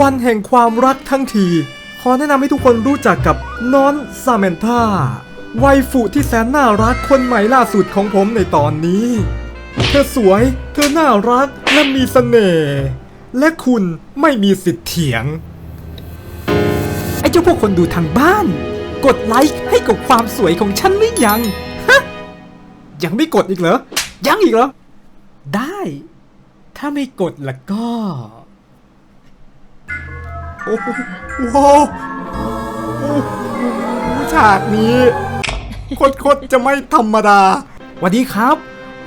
วันแห่งความรักทั้งที ขอแนะนำให้ทุกคนรู้จักกับน้อนซาเมนธาไวฟุที่แสนน่ารักคนใหม่ล่าสุดของผมในตอนนี้ เธอสวย เธอน่ารักและมีเสน่ห์และคุณไม่มีสิทธิ์เถียง ไอ้เจ้าพวกคนดูทางบ้าน กดไลค์ให้กับความสวยของฉันหรือยัง ฮะ ยังไม่กดอีกเหรอ ยังอีกเหรอ ได้ ถ้าไม่กดล่ะก็ โอ้โหว้าวโอ้โหฉากนี้โคตรๆจะไม่ธรรมดาสวัสดีครับ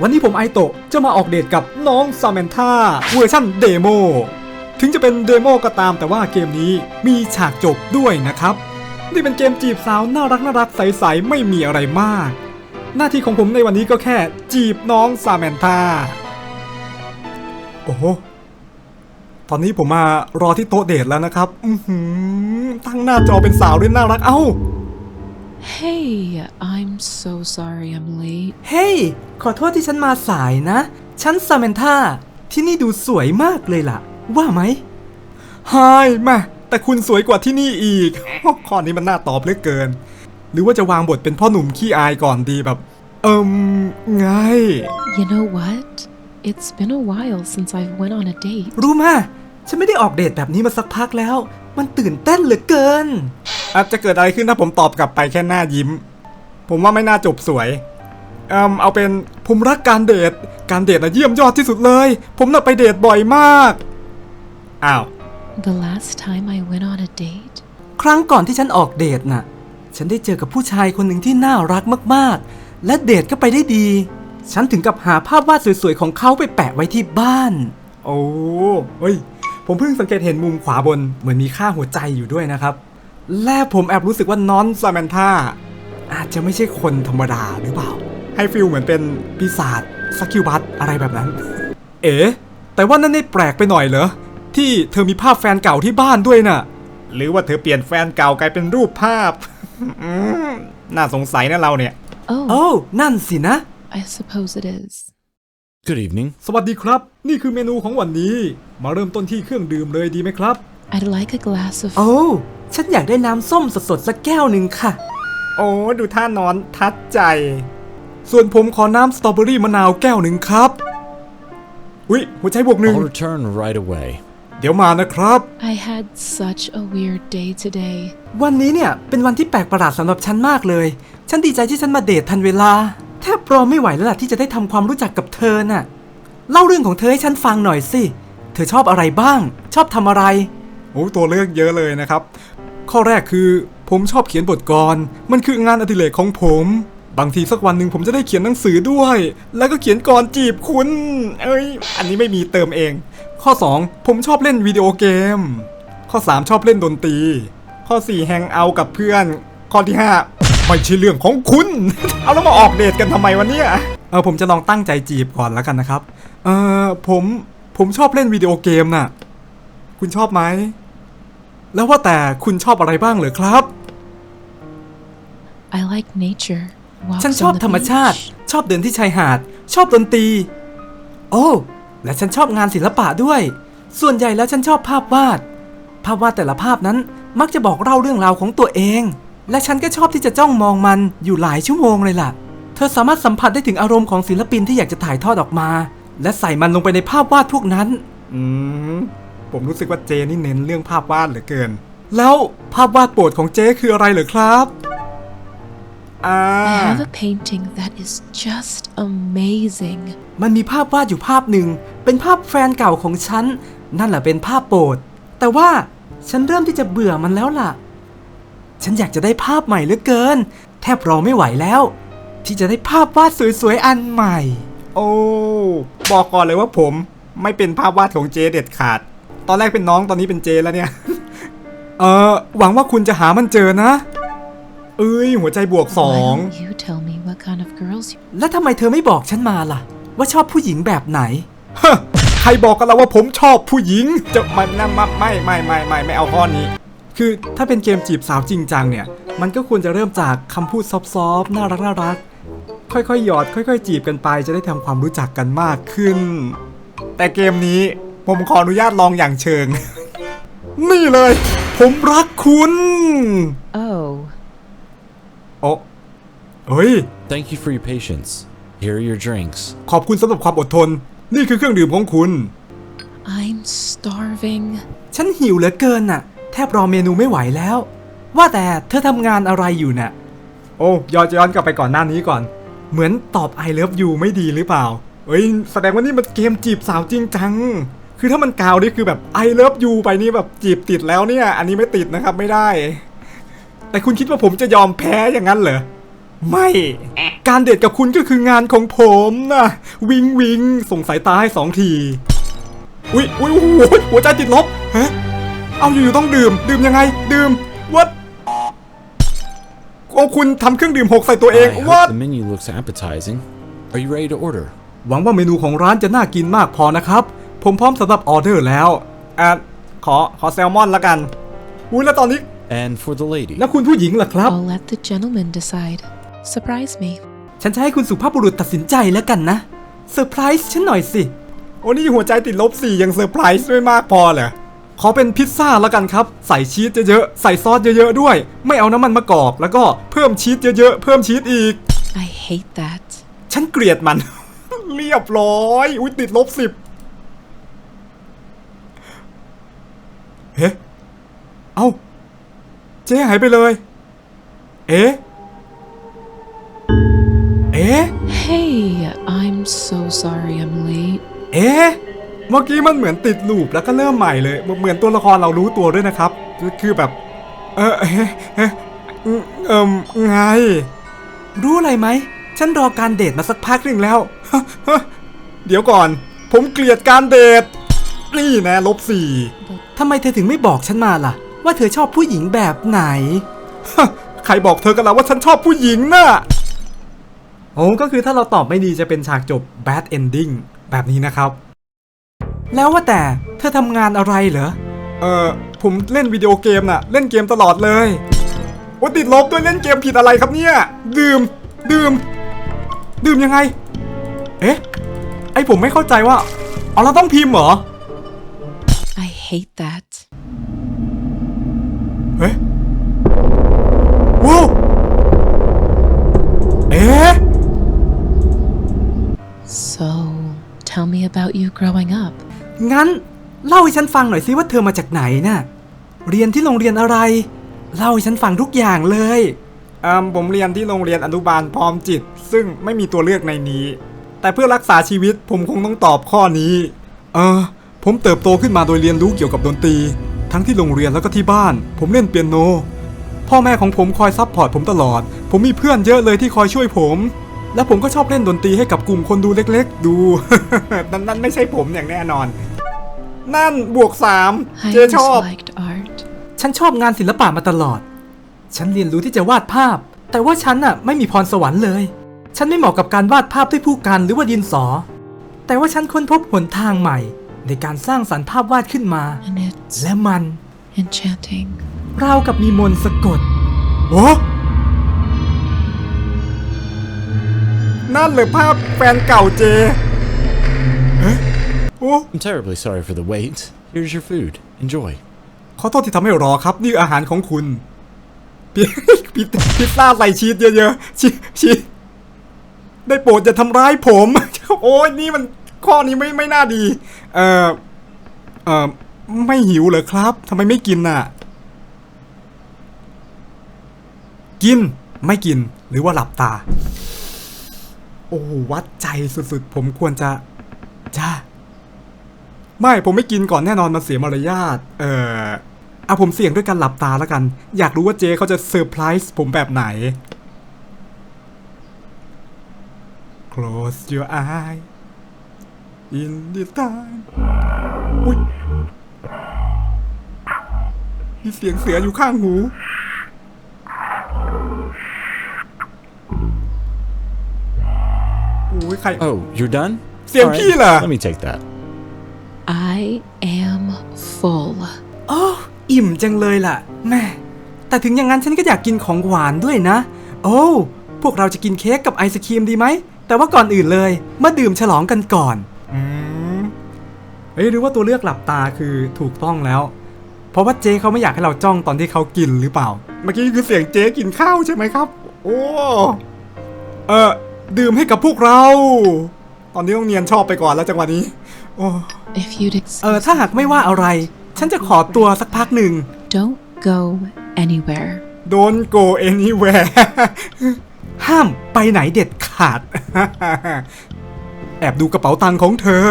วันนี้ผมไอโตะจะมาออกเดทกับน้องซา m มน t าเวอร์ชั่นเดโมถึงจะเป็นเดโมก็ตามแต่ว่าเกมนี้มีฉากจบด้วยนะครับ นี่เป็นเกมจีบสาวน่ารักน่ารักใส ๆ ไม่มีอะไรมาก หน้าที่ของผมในวันนี้ก็แค่จีบน้องซา m มน t าโอ้โห ตอนนี้ผมมารอที่โต๊ะเดทแล้วนะครับ อือหือตั้งหน้าจอเป็นสาวด้วยน่ารัก เอ้า Hey, I'm so sorry I'm late. เฮ้ยขอโทษที่ฉันมาสายนะ ฉันซา m มน t าที่นี่ดูสวยมากเลยล่ะ ว่าไหมไฮมา แต่คุณสวยกว่าที่นี่อีก ข้อนี้มันน่าตอบเหลือเกิน หรือว่าจะวางบทเป็นพ่อหนุ่มขี้อายก่อนดีแบบ เอิมไง You know what? It's been a while since I've went on a date. รู้มา ฉันไม่ได้ออกเดทแบบนี้มาสักพักแล้ว มันตื่นเต้นเหลือเกิน อาจจะเกิดอะไรขึ้นถ้าผมตอบกลับไปแค่หน้ายิ้ม ผมว่าไม่น่าจบสวย เอิมเอาเป็นผมรักการเดท การเดทนะเยี่ยมยอดที่สุดเลย ผมน่ะไปเดทบ่อยมาก อ้าว The last time I went on a date, ครั้งก่อนที่ฉันออกเดทน่ะ ฉันได้เจอกับผู้ชายคนหนึ่งที่น่ารักมากๆ และเดทก็ไปได้ดี ฉันถึงกับหาภาพวาดสวยๆ ของเขาไปแปะไว้ที่บ้าน โอ้เฮ้ย ผมเพิ่งสังเกตเห็นมุมขวาบนเหมือนมีค่าหัวใจอยู่ด้วยนะครับ และผมแอบรู้สึกว่าน้อนซา m มน t าอาจจะไม่ใช่คนธรรมดาหรือเปล่า ให้ฟิลเหมือนเป็นปีศาจสกิลบัตอะไรแบบนั้น เอ๋แต่ว่านั่นไม่แปลกไปหน่อยเหรอ ที่เธอมีภาพแฟนเก่าที่บ้านด้วยน่ะ หรือว่าเธอเปลี่ยนแฟนเก่ากลายเป็นรูปภาพอืมน่าสงสัยนะเราเนี่ย oh, โอ้นั่นสินะ I suppose it is. Good evening. สวัสดีครับ นี่คือเมนูของวันนี้ มาเริ่มต้นที่เครื่องดื่มเลยดีไหมครับ I'd like a glass of. โอ้ ฉันอยากได้น้ำส้มสดๆสักแก้วหนึ่งค่ะ โอ้ ดูท่านอนทัดใจ ส่วนผมขอน้ำสตรอเบอรี่มะนาวแก้วหนึ่งครับ อุ๊ย หัวใจบวกหนึ่ง I'll return right away. เดี๋ยวมานะครับ I had such a weird day today. วันนี้เนี่ย เป็นวันที่แปลกประหลาดสำหรับฉันมากเลย ฉันดีใจที่ฉันมาเดททันเวลา แทบรอไม่ไหวแล้วล่ะที่จะได้ทำความรู้จักกับเธอน่ะ เล่าเรื่องของเธอให้ฉันฟังหน่อยสิเธอชอบอะไรบ้าง ชอบทำอะไร โอ้ตัวเลือกเยอะเลยนะครับ ข้อแรกคือ ผมชอบเขียนบทกรมันคืองานอดิเรกของผม บางทีสักวันหนึ่งผมจะได้เขียนหนังสือด้วย แล้วก็เขียนกรจีบคุณ เอ้ย อันนี้ไม่มีเติมเอง ข้อ 2 ผมชอบเล่นวิดีโอเกม ข้อ 3 ชอบเล่นดนตรี ข้อ 4 แฮงเอากับเพื่อน ข้อที่ 5 ไม่ใช่เรื่องของคุณ เอาแล้วมาออกเดทกันทำไมวันนี้เออผมจะลองตั้งใจจีบก่อนแล้วกันนะครับ เออผม ผมชอบเล่นวิดีโอเกมน่ะ คุณชอบไหม แล้วว่าแต่คุณชอบอะไรบ้างเหรอครับ I like nature. ฉัน Walks ชอบ on the ธรรมชาติ beach. ชอบเดินที่ชายหาด ชอบดนตรี โอ้ และฉันชอบงานศิลปะด้วย ส่วนใหญ่แล้วฉันชอบภาพวาด ภาพวาดแต่ละภาพนั้นมักจะบอกเล่าเรื่องราวของตัวเอง และฉันก็ชอบที่จะจ้องมองมันอยู่หลายชั่วโมงเลยล่ะ เธอสามารถสัมผัสได้ถึงอารมณ์ของศิลปินที่อยากจะถ่ายทอดออกมา และใส่มันลงไปในภาพวาดพวกนั้น อืม ผมรู้สึกว่าเจนี่เน้นเรื่องภาพวาดเหลือเกิน แล้วภาพวาดโปรดของเจคืออะไรเหรอครับอ่า I have a painting that is just amazing. มันมีภาพวาดอยู่ภาพหนึ่ง เป็นภาพแฟนเก่าของฉัน นั่นแหละเป็นภาพโปรด แต่ว่าฉันเริ่มที่จะเบื่อมันแล้วล่ะ ฉันอยากจะได้ภาพใหม่เหลือเกิน แทบรอไม่ไหวแล้ว ที่จะได้ภาพวาดสวยๆอันใหม่ โอ้บอกก่อนเลยว่าผมไม่เป็นภาพวาดของเจเด็ดขาด ตอนแรกเป็นน้องตอนนี้เป็นเจแล้วเนี่ย เออหวังว่าคุณจะหามันเจอนะ เอ้ยหัวใจบวกสอ Why ง don't you tell me what kind of girls you แล้วทำไมเธอไม่บอกฉันมาล่ะ ว่าชอบผู้หญิงแบบไหนฮะใครบอกกันแล้วว่าผมชอบผู้หญิง จะไม่ไม่ไม่ไม่ไม่ไม่ไม่เอาข้อนี้ คือถ้าเป็นเกมจีบสาวจริงจังเนี่ย มันก็ควรจะเริ่มจากคำพูดซอฟๆน่ารักน่ารัก ค่อยๆหยอด ค่อยๆ จีบกันไป จะได้ทำความรู้จักกันมากขึ้น แต่เกมนี้ผมขออนุญาตลองอย่างเชิง นี่เลย ผมรักคุณ Oh, โอ้เฮ้ย Thank you for your patience. Here are your drinks. ขอบคุณสำหรับความอดทน นี่คือเครื่องดื่มของคุณ I'm starving. ฉันหิวเหลือเกินน่ะ แทบรอเมนูไม่ไหวแล้ว ว่าแต่เธอทำงานอะไรอยู่น่ะ โอ้ย้อนย้อนกลับไปก่อนหน้านี้ก่อน เหมือนตอบ I love you ไม่ดีหรือเปล่า เอ้ย แสดงว่านี่มันเกมจีบสาวจริงจัง คือถ้ามันกาวนี่คือแบบ I love you ไปนี่แบบจีบติดแล้วเนี่ย อันนี้ไม่ติดนะครับไม่ได้ แต่คุณคิดว่าผมจะยอมแพ้อย่างนั้นเหรอ ไม่ การเดทกับคุณก็คืองานของผมนะวิงวิงส่งสายตาให้สองที อุ้ยอุ้ยหหัวใจติดลบฮะเอาอยู่ๆต้องดื่ม ดื่มยังไง ดื่มวัด โอ้คุณทำเครื่องดื่มหกใส่ตัวเอง I วัด hope the menu looks appetizing. Are you ready to order? หวังว่าเมนูของร้านจะน่ากินมากพอนะครับ ผมพร้อมสำหรับออเดอร์แล้วอะขอขอแซลมอนละกันอุ้ยแล้วตอนนี้ And for the lady. แล้วคุณผู้หญิงล่ะครับ I'll let the gentleman decide. Surprise me. ฉันจะให้คุณสุภาพบุรุษตัดสินใจแล้วกันนะ เซอร์ไพรส์ฉันหน่อยสิ โอ้นี่หัวใจติดลบสี่ยังเซอร์ไพรส์ไม่มากพอเหรอ ขอเป็นพิซซ่าแล้วกันครับ ใส่ชีสเยอะๆ ใส่ซอสเยอะๆด้วย ไม่เอาน้ำมันมะกอก แล้วก็เพิ่มชีสเยอะๆ เพิ่มชีสอีก I hate that. ฉันเกลียดมัน เรียบร้อย อุ้ยติดลบสิบเฮ้เอ้า เจ๊หายไปเลย เอ๊ะ เอ๊ะ Hey, I'm so sorry I'm late. เอ๊ะ เมื่อกี้มันเหมือนติดลูปแล้วก็เริ่มใหม่เลย เหมือนตัวละครเรารู้ตัวด้วยนะครับ คือแบบ เออเอ๊ะเอ๊ะเอิมไง รู้อะไรไหม ฉันรอการเดทมาสักพักหนึ่งแล้ว เดี๋ยวก่อน ผมเกลียดการเดท นี่นะลบสี่ทำไมเธอถึงไม่บอกฉันมาล่ะ ว่าเธอชอบผู้หญิงแบบไหน ใครบอกเธอกันแล้วว่าฉันชอบผู้หญิงน่ะโอ้ก็คือถ้าเราตอบไม่ดีจะเป็นฉากจบ bad ending แบบนี้นะครับ แล้วว่าแต่เธอทำงานอะไรเหรอ เออผมเล่นวิดีโอเกมน่ะ เล่นเกมตลอดเลยว่าติดลบด้วยเล่นเกมผิดอะไรครับเนี่ย ดื่ม ดื่ม ดื่มยังไง เอ๊ะ ไอผมไม่เข้าใจว่าเอาเราต้องพิมพ์เหรอ I hate that. เฮ้ยว้าวเอ๊ะ So, tell me about you growing up. งั้นเล่าให้ฉันฟังหน่อยสิว่าเธอมาจากไหนน่ะ เรียนที่โรงเรียนอะไร เล่าให้ฉันฟังทุกอย่างเลยอืมผมเรียนที่โรงเรียนอนุบาลพร้อมจิต ซึ่งไม่มีตัวเลือกในนี้ แต่เพื่อรักษาชีวิตผมคงต้องตอบข้อนี้ เออ ผมเติบโตขึ้นมาโดยเรียนรู้เกี่ยวกับดนตรี ทั้งที่โรงเรียนแล้วก็ที่บ้าน ผมเล่นเปียโน พ่อแม่ของผมคอยซัพพอร์ตผมตลอด ผมมีเพื่อนเยอะเลยที่คอยช่วยผม และผมก็ชอบเล่นดนตรีให้กับกลุ่มคนดูเล็ก ๆ ดู นั่นนั่นไม่ใช่ผมอย่างแน่นอน นั่นบวกสาม I เจช always อบ liked art. ฉันชอบงานศิลปะมาตลอด ฉันเรียนรู้ที่จะวาดภาพ แต่ว่าฉันน่ะไม่มีพรสวรรค์เลย ฉันไม่เหมาะกับการวาดภาพด้วยผู้กันหรือว่าดินสอ แต่ว่าฉันค้นพบหนทางใหม่ ในการสร้างสรรค์ภาพวาดขึ้นมา And it's และมัน enchanting. ราวกับมีมนต์สะกดโอ้นั่นเลยภาพแฟนเก่าเจเอ๊ะ โอ้ I'm terribly sorry for the wait. Here's your food. Enjoy. ขอโทษที่ทำให้รอครับ นี่อาหารของคุณพิพิพิซซ่าใส่ชีสเยอะๆชีชีสได้โปรดอย่าทำร้ายผม โอ้ยนี่มันข้อนี้ไม่ไม่น่าดี เอ่อ เอ่อ ไม่หิวเหรอครับทำไมไม่กินน่ะ กินไม่กินหรือว่าหลับตา โอ้โหวัดใจสุดๆ ผมควรจะ จ้า ไม่ผมไม่กินก่อนแน่นอนมันเสียมารยาทเออเอาผมเสี่ยงด้วยการหลับตาแล้วกัน อยากรู้ว่าเจเขาจะเซอร์ไพรส์ผมแบบไหน Close your eye in the time อุ้ยมีเสียงเสืออยู่ข้างหู โอ้ยใคร Oh, you're done? Xiang All right, Pi là- Let me take that. I am full. โอ้อิ่มจังเลยล่ะ แม่ แต่ถึงอย่างนั้นฉันก็อยากกินของหวานด้วยนะ โอ้ พวกเราจะกินเค้กกับไอศครีมดีไหม แต่ว่าก่อนอื่นเลย มาดื่มฉลองกันก่อน อืมเอ้ยหรือว่าตัวเลือกหลับตาคือถูกต้องแล้ว เพราะว่าเจ๊เขาไม่อยากให้เราจ้องตอนที่เขากินหรือเปล่า เมื่อกี้คือเสียงเจ๊กินข้าวใช่ไหมครับ โอ้ เออดื่มให้กับพวกเรา ตอนนี้ต้องเนียนชอบไปก่อนแล้วจังหวะนี้ โอ้ If you'd เออ excuse ถ้าหากไม่ว่าอะไร ฉันจะขอตัวสักพักหนึ่ง don't go anywhere. Don't go anywhere ห้ามไปไหนเด็ดขาด แอบดูกระเป๋าตังค์ของเธอ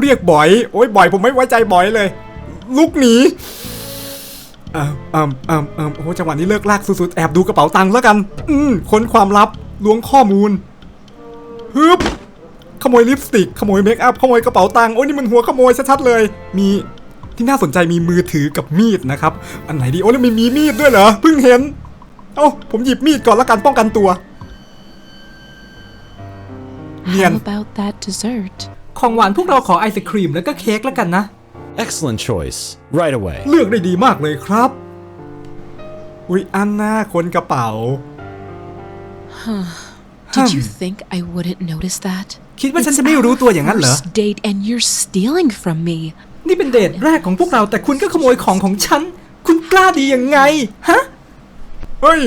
เรียกบ่อย โอ้ยบ่อยผมไม่ไว้ใจบ่อยเลย ลุกหนีเอ่มเอ่มเอ่มเอ่มโอ้โหจังหวะนี้เลิกลากสุดๆ แอบดูกระเป๋าตังค์แล้วกัน อืมค้นความลับ ล้วงข้อมูลฮึบ ขโมยลิปสติก ขโมยเมคอัพ ขโมยกระเป๋าตังค์ โอ้ยนี่มันหัวขโมยชัดๆเลย มีที่น่าสนใจมีมือถือกับมีดนะครับ อันไหนดี โอ้ยแล้วมีมีมีดด้วยเหรอ เพิ่งเห็น เอ้า ผมหยิบมีดก่อนละกันป้องกันตัว เนียน How about that dessert? ของหวานพวกเราขอไอศครีมแล้วก็เค้กแล้วกันนะ Excellent choice. Right away. เลือกได้ดีมากเลยครับ อุ๊ย อันน่าคนกระเป๋า Did you Hmm. think I wouldn't notice that? คิดว่าฉันจะไม่รู้ตัวอย่างนั้นเหรอ First date and you're stealing from me. นี่เป็นเดทแรกของพวกเราแต่คุณก็ขโมยของของฉัน คุณกล้าดียังไง ฮะ เฮ้ย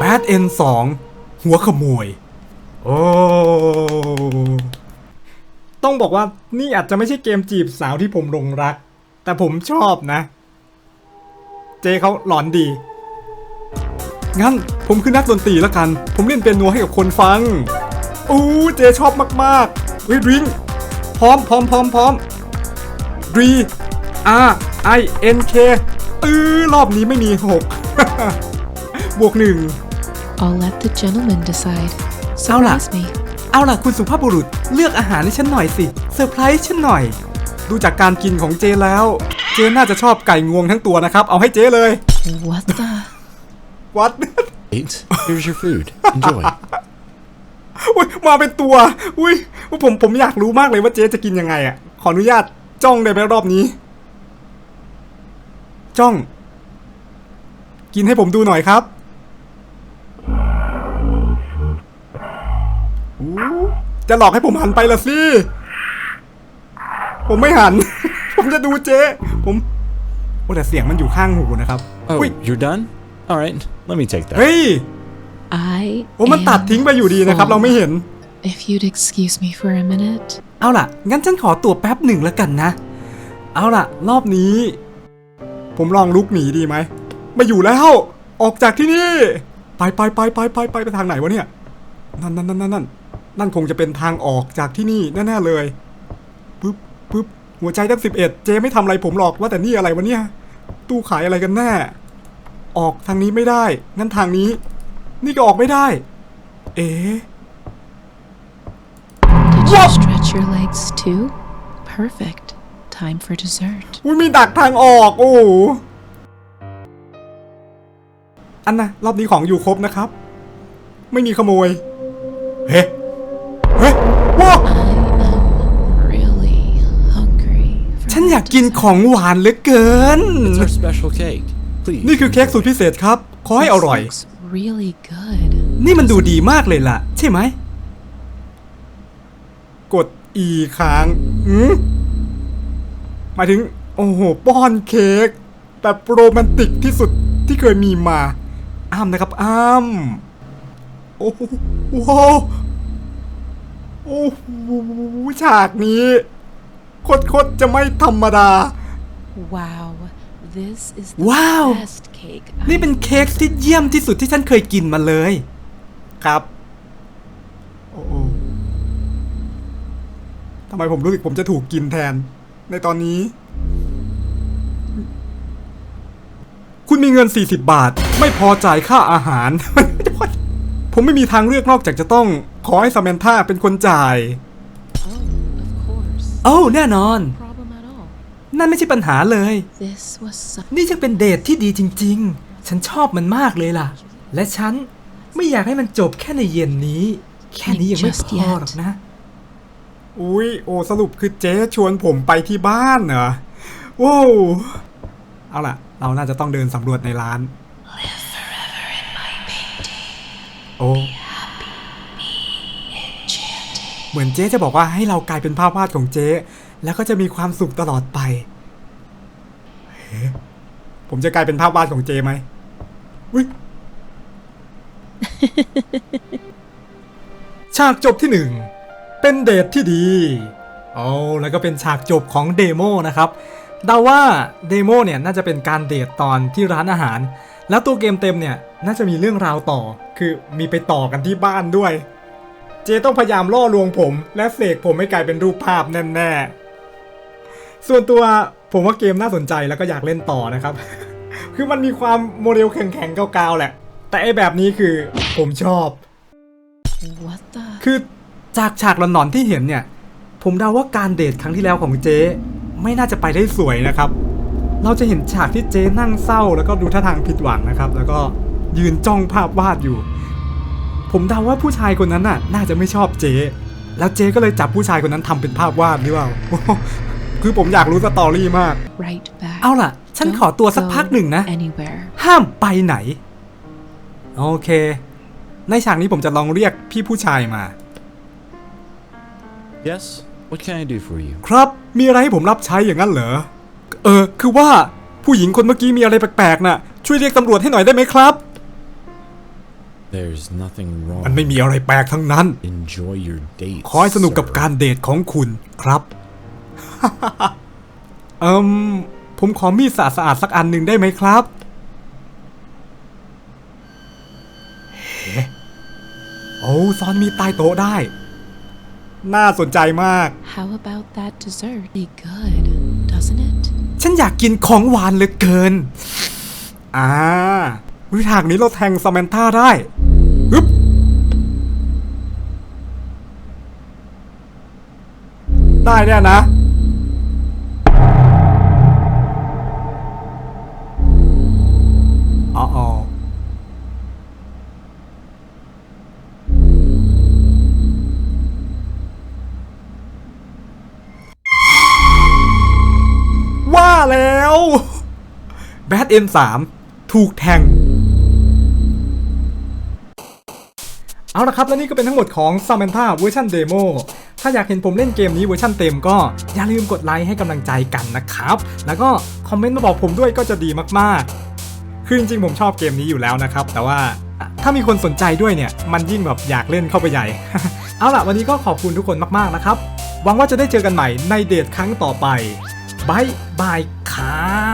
Bad End 2 หัวขโมย โอ้ ต้องบอกว่านี่อาจจะไม่ใช่เกมจีบสาวที่ผมหลงรัก แต่ผมชอบนะ เจเขาหลอนดี งั้นผมคือนักดนตรีแล้วกัน ผมเล่นเปียโนให้กับคนฟัง อู้เจชอบมากๆเฮ้ยดริงพร้อมพร้อมพร้อมพร้อมดรี R I N K เออรอบนี้ไม่มีหกบวกหนึ่ง I'll let the gentleman decide. Sao là- Surprise me. เอาล่ะคุณสุภาพบุรุษเลือกอาหารให้ฉันหน่อยสิเซอร์ไพรส์ฉันหน่อย ดูจากการกินของเจแล้ว เจน่าจะชอบไก่งวงทั้งตัวนะครับ เอาให้เจเลย What the? วัด Eight. Here's your food. Enjoy. อุ้ยมาเป็นตัว อุ้ยผมผมอยากรู้มากเลยว่าเจ๊จะกินยังไงอะ ขออนุญาตจ้องได้ไหมรอบนี้ จ้อง กินให้ผมดูหน่อยครับอู้จะหลอกให้ผมหันไปละสิ ผมไม่หัน ผมจะดูเจ๊ ผม โอ้แต่เสียงมันอยู่ข้างหูนะครับ Oh, อุ้ย you're done? All right. Let me take that. เฮ้ย I โอ้มันตัด am ทิ้งไปอยู่ดีนะครับเราไม่เห็น If you'd excuse me for a minute. เอาล่ะ งั้นฉันขอตัวแป๊บหนึ่งแล้วกันนะ เอาล่ะ รอบนี้ ผมลองลุกหนีดีไหมไม่อยู่แล้ว ออกจากที่นี่ ไปไปไปไปไปไปไปทางไหนวะเนี่ย นั่นนั่นนั่นนั่นนั่นนั่นคงจะเป็นทางออกจากที่นี่แน่ๆเลยปึ๊บปึ๊บหัวใจตั้งสิบเอ็ดเจไม่ทำอะไรผมหรอกว่าแต่นี่อะไรวะเนี่ย ตู้ขายอะไรกันแน่ ออกทางนี้ไม่ได้ งั้นทางนี้ นี่ก็ออกไม่ได้ เอ๊ะ Did you stretch your legs too? Perfect. Time for dessert. อุ้ยมีดักทางออก โอ้โหอันนะรอบนี้ของอยู่ครบนะครับ ไม่มีขโมย เฮ้ เฮ้ว้า Really hungry. for ฉันอยากกินของหวานเหลือเกิน It's our special cake. Please. นี่คือเค้กสูตรพิเศษครับ ขอให้อร่อย This looks really good. นี่มันดูดีมากเลยล่ะ ใช่ไหม กด E ค้างอืมหมายถึง โอ้โห ป้อนเค้กแบบโรแมนติกที่สุดที่เคยมีมา อ้ามนะครับ อ้ามโอ้โหว้าวโอ้โหฉากนี้โคตรๆจะไม่ธรรมดา Wow. This is the Wow. best cake. นี่เป็นเค้กที่เยี่ยมที่สุดที่ฉันเคยกินมาเลย ครับโอ้โอ้ทำไมผมรู้สึกผมจะถูกกินแทน ในตอนนี้ คุณมีเงิน 40 บาท ไม่พอจ่ายค่าอาหาร ผมไม่มีทางเลือกนอกจากจะต้อง ขอให้ซามนธาเป็นคนจ่าย Oh, of course. โอ้ แน่นอน Problem at all. นั่นไม่ใช่ปัญหาเลย This was such นี่ช่างเป็นเดทที่ดีจริง ๆ ฉันชอบมันมากเลยล่ะ และฉันไม่อยากให้มันจบแค่ในเย็นนี้ แค่นี้ยังไม่ Just พอ yet หรอกนะ อุ้ยโอสรุปคือเจ๊ชวนผมไปที่บ้านเหรอว้าวเอาล่ะ เราน่าจะต้องเดินสำรวจในร้าน โอ้เหมือนเจ๊จะบอกว่าให้เรากลายเป็นภาพวาดของเจ๊ แล้วก็จะมีความสุขตลอดไปเฮ้ผมจะกลายเป็นภาพวาดของเจไหมอุ๊ยฉากจบที่หนึ่งเป็นเดทที่ดีเอาแล้วก็เป็นฉากจบของเดโมนะครับเดาว่าเดโมเนี่ยน่าจะเป็นการเดทตอนที่ร้านอาหาร แล้วตัวเกมเต็มเนี่ยน่าจะมีเรื่องราวต่อ คือมีไปต่อกันที่บ้านด้วย เจต้องพยายามล่อลวงผม และเสกผมให้กลายเป็นรูปภาพแน่ๆ ส่วนตัวผมว่าเกมน่าสนใจแล้วก็อยากเล่นต่อนะครับ คือมันมีความโมเดลแข็งๆเก่าๆแหละ แต่ไอแบบนี้คือผมชอบ What the? คือจากฉากหลอนๆที่เห็นเนี่ย ผมเดาว่าการเดทครั้งที่แล้วของเจ๊ไม่น่าจะไปได้สวยนะครับ เราจะเห็นฉากที่เจ๊นั่งเศร้า แล้วก็ดูท่าทางผิดหวังนะครับ แล้วก็ยืนจ้องภาพวาดอยู่ ผมเดาว่าผู้ชายคนนั้นน่ะ น่าจะไม่ชอบเจ๊แล้วเจ๊ก็เลยจับผู้ชายคนนั้นทำเป็นภาพวาดหรือเปล่า คือผมอยากรู้สตอรี่มาก Right back. เอาล่ะ ฉัน Don't ขอตัวสักพักหนึ่งนะ go Anywhere. ห้ามไปไหน โอเค ในฉากนี้ผมจะลองเรียกพี่ผู้ชายมา Yes? What can I do for you? ครับมีอะไรให้ผมรับใช้อย่างนั้นเหรอ เออ คือว่าผู้หญิงคนเมื่อกี้มีอะไรแปลกๆน่ะ ช่วยเรียกตำรวจให้หน่อยได้ไหมครับ There's nothing มัน wrong. ไม่มีอะไรแปลกทั้งนั้น Enjoy your date. ขอให้สนุกกับการเดทของคุณครับ เอิมผมขอมีดสะอาดๆสักอันหนึ่งได้ไหมครับเอ๊ะโอ้ซ่อนมีดใต้โต๊ะได้ น่าสนใจมาก How about that dessert? Be good, doesn't it? ฉันอยากกินของหวานเหลือเกิน อ่าวิทางนี้เราแทงซามนท่าได้ฮึบได้แน่นะ แบทเอ็นสามถูกแทง เอาละครับ และนี่ก็เป็นทั้งหมดของ Samantha เวอร์ชันเดโมถ้าอยากเห็นผมเล่นเกมนี้เวอร์ชันเต็มก็อย่าลืมกดไลค์ให้กำลังใจกันนะครับ แล้วก็คอมเมนต์มาบอกผมด้วยก็จะดีมากๆ คือจริงๆ ผมชอบเกมนี้อยู่แล้วนะครับ แต่ว่าถ้ามีคนสนใจด้วยเนี่ย มันยิ่งแบบอยากเล่นเข้าไปใหญ่ เอาล่ะ วันนี้ก็ขอบคุณทุกคนมากๆนะครับ หวังว่าจะได้เจอกันใหม่ในเดทครั้งต่อไปบายบายครับ